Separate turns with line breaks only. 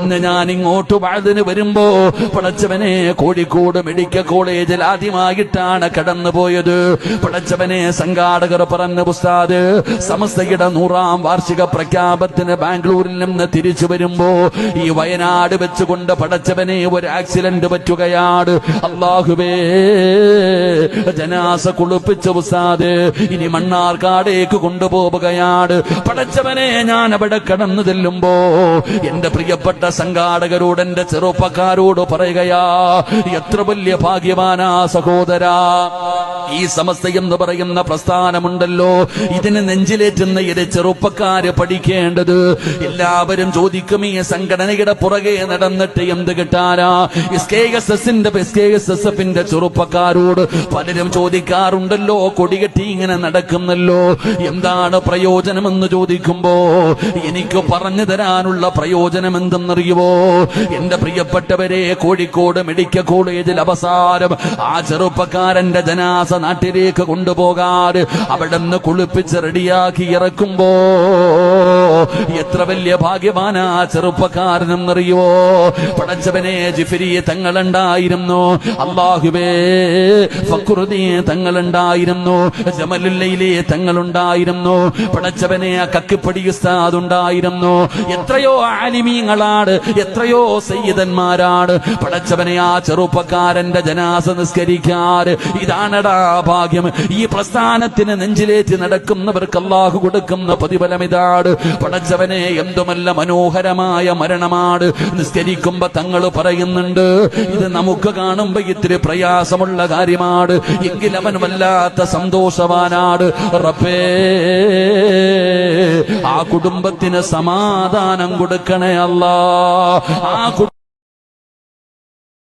ഇന്ന് ഞാൻ ഇങ്ങോട്ട് വഴുതിന് വരുമ്പോ പടച്ചവനെ കോഴിക്കോട് മെഡിക്കൽ കോളേജിൽ ആദ്യമായിട്ടാണ് കടന്നു പോയത്. പടച്ചവനെ സംഘാടകർ പറഞ്ഞ പുസ്താദ് സമസ്തയുടെ നൂറാം വാർഷിക പ്രഖ്യാപനത്തിന് ബാംഗ്ലൂരിൽ നിന്ന് തിരിച്ചു വരുമ്പോ ഈ വയനാട് വെച്ചുകൊണ്ട് പടച്ചവനെ ഒരു ആക്സിഡന്റ് പറ്റുകയാണ്. അള്ളാഹുബേ ജനാസ കുളിപ്പിച്ച പുസ്താദ് ഇനി മണ്ണാർക്കാടേക്ക് കൊണ്ടുപോവുകയാണ്. പടച്ചവനെ ഞാൻ അവിടെ കടന്നു ചെല്ലുമ്പോ എന്റെ പ്രിയപ്പെട്ട സംഘാടകരോട് ചെറുപ്പക്കാരോട് പറയുകയാ എത്ര വലിയ ഭാഗ്യവാനാ സഹോദര. ഈ സമസ്ത എന്ന് പറയുന്ന പ്രസ്ഥാനമുണ്ടല്ലോ. ഇതിന് നെഞ്ചിലേറ്റുന്ന ഇത് ചെറുപ്പക്കാര് പഠിക്കേണ്ടത്. എല്ലാവരും ചോദിക്കും ഈ സംഘടനയുടെ പുറകെ നടന്നിട്ട് എന്ത് കിട്ടാനാ? എസ് കെ എസ് എസിന്റെ എസ് കെ എസ് എസ് എഫിന്റെ ചെറുപ്പക്കാരോട് പലരും ചോദിക്കാറുണ്ടല്ലോ കൊടികെട്ടി ഇങ്ങനെ നടക്കുന്നല്ലോ. എന്താണ് പ്രയോജനമെന്ന് ചോദിക്കുമ്പോ എനിക്ക് പറഞ്ഞു തരാനുള്ള പ്രയോജനം എന്തെന്നറിയുവോ എന്റെ പ്രിയപ്പെട്ടവരെ കോഴിക്കോട് മെഡിക്കൽ കോളേജിൽ അവസാനം ആ ചെറുപ്പക്കാരന്റെ ജനാസ നാട്ടിലേക്ക് കൊണ്ടുപോകാറ് അവിടെ നിന്ന് കുളിപ്പിച്ച് റെഡിയാക്കി ഇറക്കുമ്പോ എത്ര വലിയ ഭാഗ്യവാനാ ചെറുപ്പക്കാരനെന്നറിയോ പടച്ചവനെ ജിഫിരി തങ്ങളുണ്ടായിരുന്നു. അള്ളാഹുബേ ഫക്രുദീ തങ്ങളുണ്ടായിരുന്നു. ജമലുല്ലയിലെ തങ്ങളുണ്ടായിരുന്നു. പടച്ചവനെ കക്കിപ്പടി ഉസ്താദ് ഉണ്ടായിരുന്നു എത്രയോ ആലിമീങ്ങളാണ് എത്രയോ സയ്യിദന്മാരാണ്. പടച്ചവനെ ആ ചെറുപ്പക്കാരന്റെ ജനാസ നിസ്കരിക്കാറ്. ഇതാണടാ ഭാഗ്യം. ഈ പ്രസ്ഥാനത്തിന് നെഞ്ചിലേറ്റ് നടക്കുന്നവർക്ക് അള്ളാഹു കൊടുക്കുന്ന പ്രതിഫലം ഇതാണ്. പടച്ചവനെ എന്തുമല്ല മനോഹരമായ മരണമാണ്. നിസ്കരിക്കുമ്പോ തങ്ങൾ പറയുന്നുണ്ട് ഇത് നമുക്ക് കാണുമ്പോ ഇത്തിരി പ്രയാസമുള്ള കാര്യമാണ്. എങ്കിലവൻ വല്ലാത്ത സന്തോഷവാനാണ്. റബ്ബേ കുടുംബത്തിന് സമാധാനം കൊടുക്കണേ അല്ല ആ